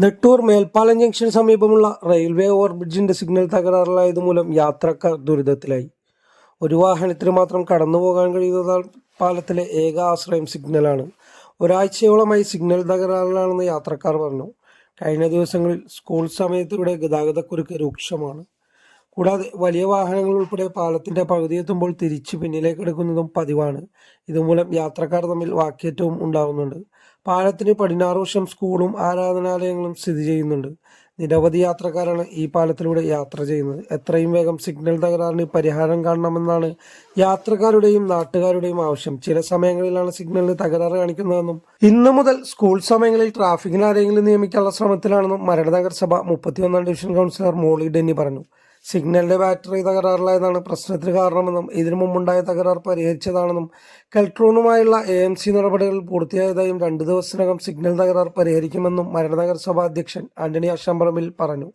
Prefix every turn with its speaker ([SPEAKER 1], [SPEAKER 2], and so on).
[SPEAKER 1] നെട്ടൂർ മേൽപ്പാലം ജംഗ്ഷന് സമീപമുള്ള റെയിൽവേ ഓവർബ്രിഡ്ജിന്റെ സിഗ്നൽ തകരാറിലായത് മൂലം യാത്രക്കാർ ദുരിതത്തിലായി. ഒരു വാഹനത്തിന് മാത്രം കടന്നു പോകാൻ കഴിയുന്നതാൽ പാലത്തിലെ ഏക ആശ്രയം സിഗ്നലാണ്. ഒരാഴ്ചയോളമായി സിഗ്നൽ തകരാറിലാണെന്ന് യാത്രക്കാർ പറഞ്ഞു. കഴിഞ്ഞ ദിവസങ്ങളിൽ സ്കൂൾ സമയത്തിവിടെ ഗതാഗതക്കുരുക്ക് രൂക്ഷമാണ്. കൂടാതെ വലിയ വാഹനങ്ങൾ ഉൾപ്പെടെ പാലത്തിന്റെ പകുതി എത്തുമ്പോൾ തിരിച്ച് പിന്നിലേക്ക് എടുക്കുന്നതും പതിവാണ്. ഇതുമൂലം യാത്രക്കാർ തമ്മിൽ വാക്കേറ്റവും ഉണ്ടാകുന്നുണ്ട് പാലത്തിന് പടിഞ്ഞാറ് വശം സ്കൂളും ആരാധനാലയങ്ങളും സ്ഥിതി ചെയ്യുന്നുണ്ട്. നിരവധി യാത്രക്കാരാണ് ഈ പാലത്തിലൂടെ യാത്ര ചെയ്യുന്നത്. എത്രയും വേഗം സിഗ്നൽ തകരാറിന് പരിഹാരം കാണണമെന്നാണ് യാത്രക്കാരുടെയും നാട്ടുകാരുടെയും ആവശ്യം. ചില സമയങ്ങളിലാണ് സിഗ്നലിന് തകരാറ് കാണിക്കുന്നതെന്നും ഇന്നു മുതൽ സ്കൂൾ സമയങ്ങളിൽ ട്രാഫിക്കിന് ആരെങ്കിലും നിയമിക്കാനുള്ള ശ്രമത്തിലാണെന്നും മരട് നഗരസഭ മുപ്പത്തിയൊന്നാം ഡിവിഷൻ കൗൺസിലർ മോളി ഡെന്നി പറഞ്ഞു. സിഗ്നലിന്റെ ബാറ്ററി തകരാറിലായതാണ് പ്രശ്നത്തിന് കാരണമെന്നും ഇതിനു മുമ്പുണ്ടായ തകരാർ പരിഹരിച്ചതാണെന്നും കെൽട്രോണുമായുള്ള എ എം സി നടപടികൾ പൂർത്തിയായതായും രണ്ടു ദിവസത്തിനകം സിഗ്നൽ തകരാർ പരിഹരിക്കുമെന്നും മരട് നഗരസഭാ അധ്യക്ഷൻ ആന്റണി അഷാമ്പറമ്പിൽ പറഞ്ഞു.